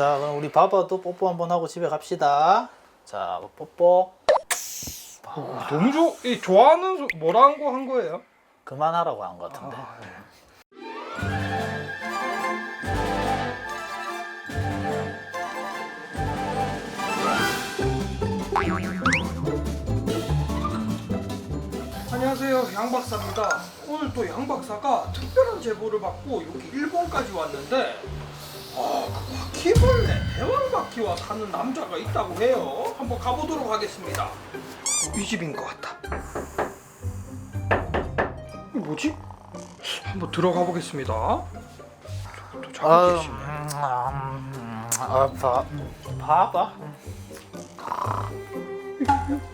자, 그럼 우리 바바도 뽀뽀 한번 하고 집에 갑시다. 자, 뽀뽀. 어, 너무 좋. 이 좋아하는 소- 거한 거예요? 그만하라고 한 것 같은데. 아, 네. 안녕하세요 양 박사입니다. 오늘 또 양 박사가 특별한 제보를 받고 여기 일본까지 왔는데 아그 바퀴벌레 대왕 바퀴와 사는 남자가 있다고 해요. 한번 가보도록 하겠습니다. 이 집인 것 같다. 뭐지? 한번 들어가 보겠습니다. 아, 자고 계시네. 아, 바, 바바?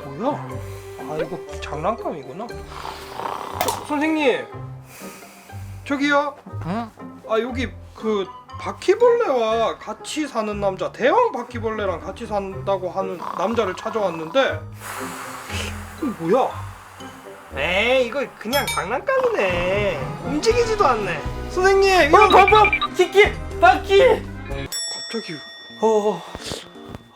뭐야? 아 이거 장난감이구나. 저, 선생님 저기요. 응? 아 여기 그 바퀴벌레와 같이 사는 남자 대왕 바퀴벌레랑 같이 산다고 하는 남자를 찾아왔는데 이거 뭐야? 에이 이거 그냥 장난감이네 움직이지도 않네 선생님 이거 봐봐 키키! 바퀴! 갑자기 어,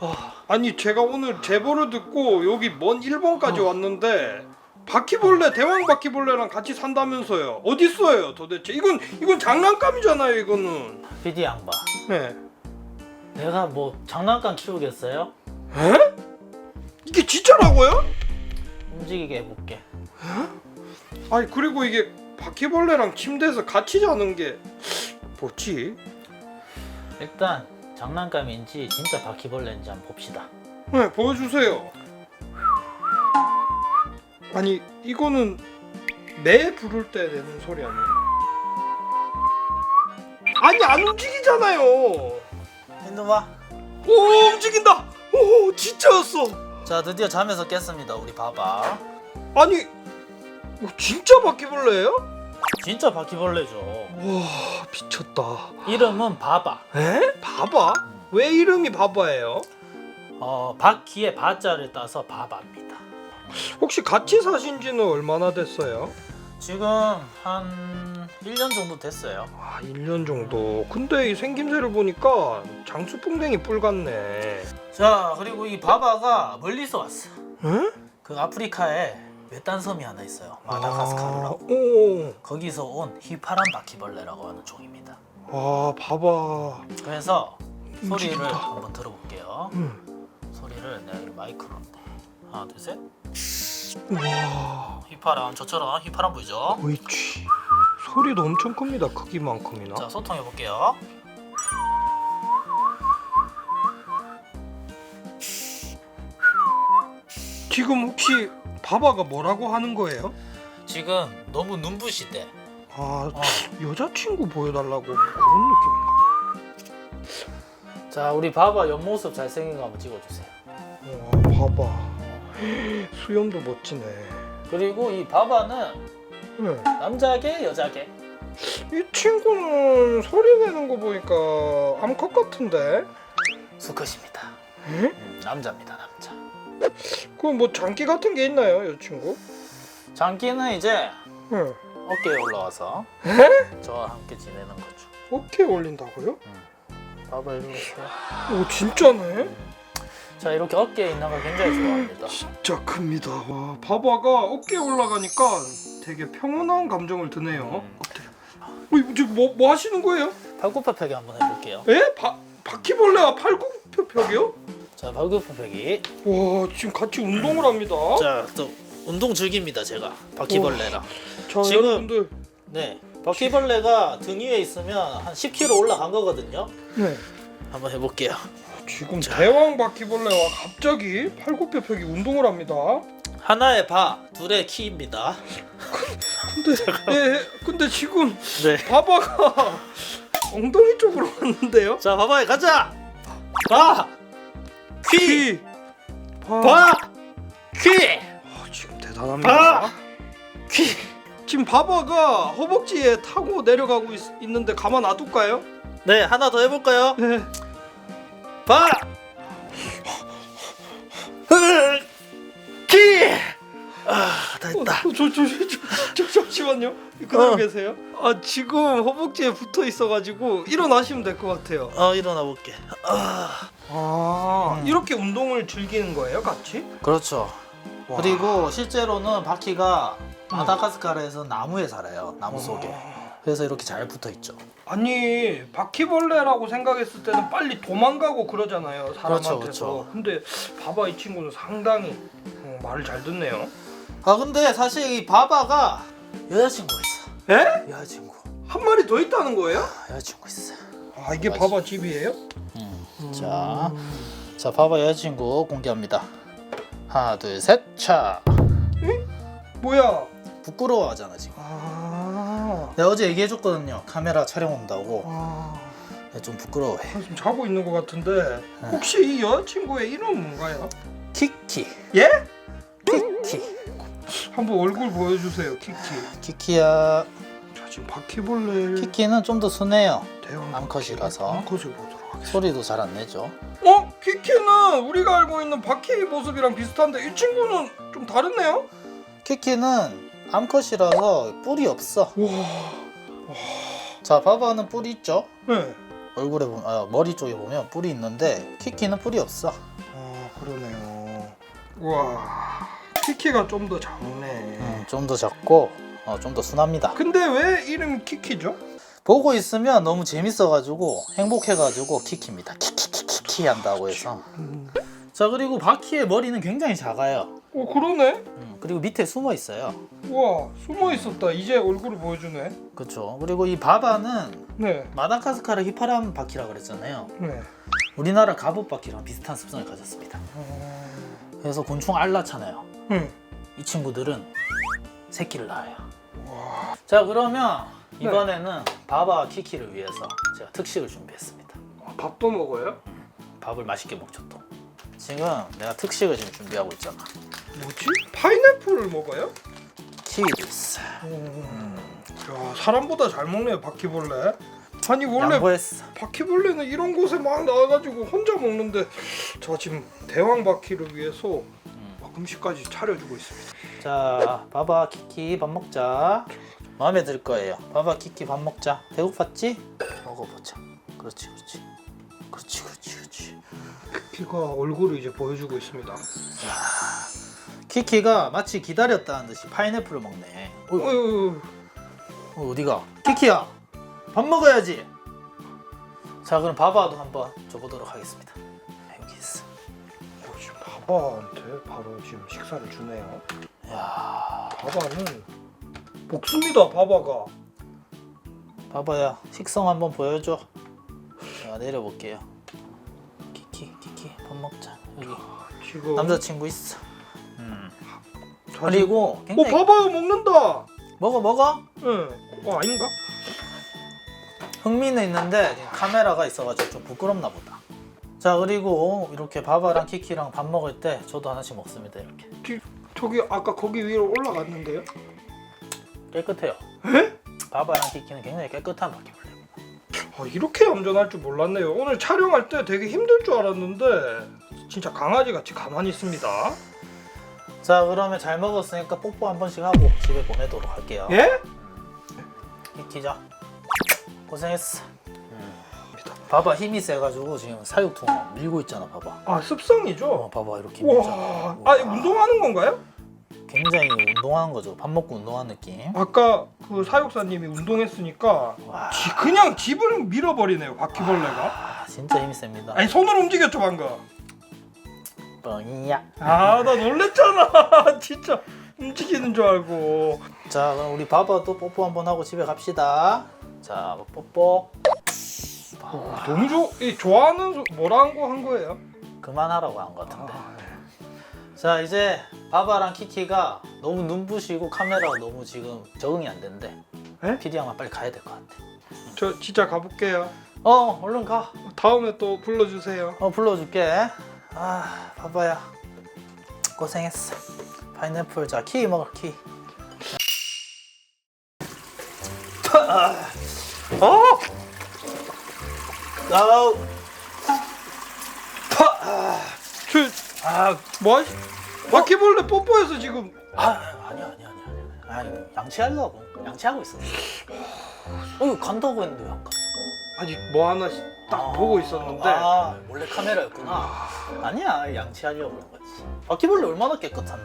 아, 아니 제가 오늘 제보를 듣고 여기 먼 일본까지 왔는데 바퀴벌레 대왕 바퀴벌레랑 같이 산다면서요 어디 있어요 도대체 이건 이건 장난감이잖아요 이거는 PD 양반. 네 내가 뭐 장난감 키우겠어요? 에? 이게 진짜라고요? 움직이게 해볼게. 아니 그리고 이게 바퀴벌레랑 침대에서 같이 자는 게 뭐지? 일단 장난감인지 진짜 바퀴벌레인지 한번 봅시다. 네 보여주세요 아니 이거는 매 부를 때 내는 소리 아니에요? 아니 안 움직이잖아요 핸드봐. 오 움직인다 오 진짜였어 자, 드디어 잠에서 깼습니다. 우리 바바. 아니 오, 진짜 바퀴벌레예요? 진짜 바퀴벌레죠. 와 미쳤다 이름은 바바. 에? 바바? 왜 이름이 바바예요? 어, 바퀴에 바자를 따서 바바입니다. 혹시 같이 사신 지는 얼마나 됐어요? 지금 한 1년 정도 됐어요. 아 1년 정도 근데 이 생김새를 보니까 장수풍뎅이 뿔 같네 자, 그리고 이 바바가 멀리서 왔어. 응? 그 아프리카에 외딴 섬이 하나 있어요. 마다가스카르라고. 아, 오. 거기서 온 휘파람 바퀴벌레라고 하는 종입니다. 아 봐봐 그래서 소리를 움직인다. 한번 들어볼게요. 응. 소리를 내가 이 마이크로 하나, 둘, 셋. 와 휘파람 저처럼 휘파람 보이죠? 오이치 소리도 엄청 큽니다 크기만큼이나 자, 소통해 볼게요. 지금 혹시 바바가 뭐라고 하는 거예요? 지금 너무 눈부시대. 아 어. 여자친구 보여달라고 뭐 그런 느낌인가? 자, 우리 바바 옆모습 잘생긴 거 한번 찍어주세요. 와 봐봐 수염도 멋지네 그리고 이 바바는 네. 남자개, 여자개. 이 친구는 소리 내는 거 보니까 암컷 같은데? 수컷입니다. 에? 음, 남자입니다, 남자. 그럼 뭐 장기 같은 게 있나요, 이 친구? 장기는 이제 응. 어깨에 올라와서 저와 함께 지내는 거죠. 어깨에 올린다고요? 바바 이리 오세요. 오 진짜네? 자, 이렇게 어깨에 있는 걸 굉장히 좋아합니다. 진짜 큽니다. 와 바바가 어깨에 올라가니까 되게 평온한 감정을 드네요. 음. 어때요? 어, 이거 지금 뭐, 뭐 하시는 거예요? 팔굽혀펴기 한번 해볼게요. 에? 바, 바퀴벌레와 팔굽혀펴기요? 자, 팔굽혀펴기. 와 지금 같이 운동을 합니다. 자, 또 운동 즐깁니다, 제가. 바퀴벌레랑. 자 지금- 여러분들 네. 바퀴벌레가 등 위에 있으면 한 10kg 올라간 거거든요. 네. 한번 해볼게요. 지금 대왕 바퀴벌레와 갑자기 팔굽혀펴기 운동을 합니다. 하나의 바, 둘의 키입니다. 근데 예, 근데 지금 네. 바바가 엉덩이 쪽으로 왔는데요? 자, 바바에 가자. 바, 퀴, 키, 바, 바, 퀴, 아, 지금 대단합니다. 바, 퀴. 지금 바바가 허벅지에 타고 내려가고 있, 있는데 가만 놔둘까요? 네, 하나 더 해볼까요? 네. 바, 키. 아, 됐다. 어, 저, 저, 저, 저, 저, 잠시만요. 그대로 어. 계세요. 아 지금 허벅지에 붙어 있어가지고 일어나시면 될 것 같아요. 어 일어나 볼게. 아아 음. 이렇게 운동을 즐기는 거예요, 같이? 그렇죠. 와. 그리고 실제로는 바퀴가 마다가스카르에서 나무에 살아요. 나무 속에. 와. 그래서 이렇게 잘 붙어 있죠. 아니 바퀴벌레라고 생각했을 때는 빨리 도망가고 그러잖아요 사람한테서. 그렇죠, 근데 봐봐 이 친구는 상당히 어, 말을 잘 듣네요. 아 근데 사실 이 바바가 여자친구 있어. 에? 여자친구. 한 마리 더 있다는 거예요? 아, 여자친구 있어. 아 이게. 바바 집이에요? 음. 자, 자 바바 여자친구 공개합니다. 하나 둘 셋. 차. 뭐야? 부끄러워하잖아 지금. 아. 내가 어제 얘기해줬거든요. 카메라 촬영 온다고. 아. 좀 부끄러워해. 한숨 자고 있는 것 같은데 네. 혹시 이 여자친구의 이름은 뭔가요? 키키. 예? 키키. 한번 얼굴 보여주세요 키키. 키키야. 자 지금 바퀴벌레 키키는 좀 더 순해요. 대형 암컷이라서. 암컷을 보도록 하겠습니다. 소리도 잘 안 내죠. 어? 키키는 우리가 알고 있는 바퀴 모습이랑 비슷한데 이 친구는 좀 다르네요? 키키는 암컷이라서 뿔이 없어. 와. 자, 바바는 뿔이 있죠. 네. 얼굴에 보면 아, 머리 쪽에 보면 뿔이 있는데 키키는 뿔이 없어. 아 그러네요. 와. 키키가 좀 더 작네. 음, 좀 더 작고 어, 좀 더 순합니다. 근데 왜 이름이 키키죠? 보고 있으면 너무 재밌어가지고 행복해가지고 키키입니다. 키키키키키 한다고 해서. 자 그리고 바퀴의 머리는 굉장히 작아요. 어 그러네. 음, 그리고 밑에 숨어 있어요. 와 숨어 있었다. 이제 얼굴을 보여주네. 그렇죠. 그리고 이 바바는 네. 마다가스카르 휘파람 바퀴라 그랬잖아요. 네. 우리나라 갑옷 바퀴랑 비슷한 습성을 가졌습니다. 그래서 곤충 알라잖아요. 응. 이 친구들은 새끼를 낳아요. 와. 자 그러면 이번에는 바바 키키를 위해서 제가 특식을 준비했습니다. 아, 밥도 먹어요? 밥을 맛있게 먹죠 또. 지금 내가 특식을 지금 준비하고 있잖아. 뭐지? 파인애플을 먹어요? 키위스. 야 사람보다 잘 먹네요 바퀴벌레. 아니 원래 양보했어. 바퀴벌레는 이런 곳에 막 나와가지고 혼자 먹는데 저 지금 대왕 바퀴를 위해서 막 음식까지 차려주고 있습니다. 자 바바 키키 밥 먹자. 마음에 들 거예요. 바바 키키 밥 먹자. 배고팠지? 먹어보자. 그렇지 그렇지. 그렇지 그렇지 그렇지. 키가 얼굴을 이제 보여주고 있습니다. 키키가 마치 기다렸다는 듯이 파인애플을 먹네. 어이, 어휴, 어, 어디가? 키키야, 밥 먹어야지. 자, 그럼 바바도 한번 줘보도록 하겠습니다. 여기 있어. 어, 지금 바바한테 바로 지금 식사를 주네요. 야, 바바는 복습니다. 바바가. 바바야, 식성 한번 보여줘. 자, 내려볼게요. 키키, 키키, 밥 먹자. 여기 지금 남자친구 있어. 그리고 어 굉장히 바바가 먹는다. 먹어 먹어. 응. 어 아닌가? 흥미는 있는데 지금 카메라가 있어가지고 좀 부끄럽나 보다. 자, 그리고 이렇게 바바랑 키키랑 밥 먹을 때 저도 하나씩 먹습니다. 이렇게 뒤, 저기 아까 거기 위로 올라갔는데요. 깨끗해요. 에? 바바랑 키키는 굉장히 깨끗한 바퀴벌레. 아, 이렇게 얌전할 줄 몰랐네요. 오늘 촬영할 때 되게 힘들 줄 알았는데 진짜 강아지 같이 가만히 있습니다. 자 그러면 잘 먹었으니까 뽀뽀 한 번씩 하고 집에 보내도록 할게요. 예? 키키자 고생했어. 봐봐 힘이 세가지고 지금 사육통 밀고 있잖아 봐봐. 아 습성이죠. 어 봐봐 이렇게 밀잖아. 와, 아 이거 운동하는 건가요? 굉장히 운동하는 거죠. 밥 먹고 운동하는 느낌. 아까 그 사육사님이 운동했으니까 와. 지- 그냥 집을 밀어버리네요 바퀴벌레가. 아, 진짜 힘이 셉니다. 아니 손으로 움직였죠 방금. 뻥이야 아 나 놀랬잖아. 진짜 움직이는 줄 알고. 자 그럼 우리 바바도 뽀뽀 한번 하고 집에 갑시다 자 뽀뽀 오, 너무 좋. 이 좋아하는 소- 뭐라는 거한 거예요? 그만하라고 한 것 같은데 아, 네. 자 이제 바바랑 키키가 너무 눈부시고 카메라가 너무 지금 적응이 안 된대. 에? PD 양만 빨리 가야 될 것 같아. 저 진짜 가볼게요. 어 얼른 가. 다음에 또 불러주세요. 어 불러줄게. 아 바바야 고생했어. 파인애플 자 키위 먹어 키. 어? 아우 저, 아, 뭐 하시? 바퀴벌레 뽀뽀해서 지금 아 아니야 아니야 아니 양치하려고 양치하고 있었어. 어 이거 간다고 했는데 갔어? 아니 뭐 하나씩 딱 아, 보고 있었는데 아 몰래 카메라였구나. 아니야 양치하려고 그런 거지. 바퀴벌레 얼마나 깨끗한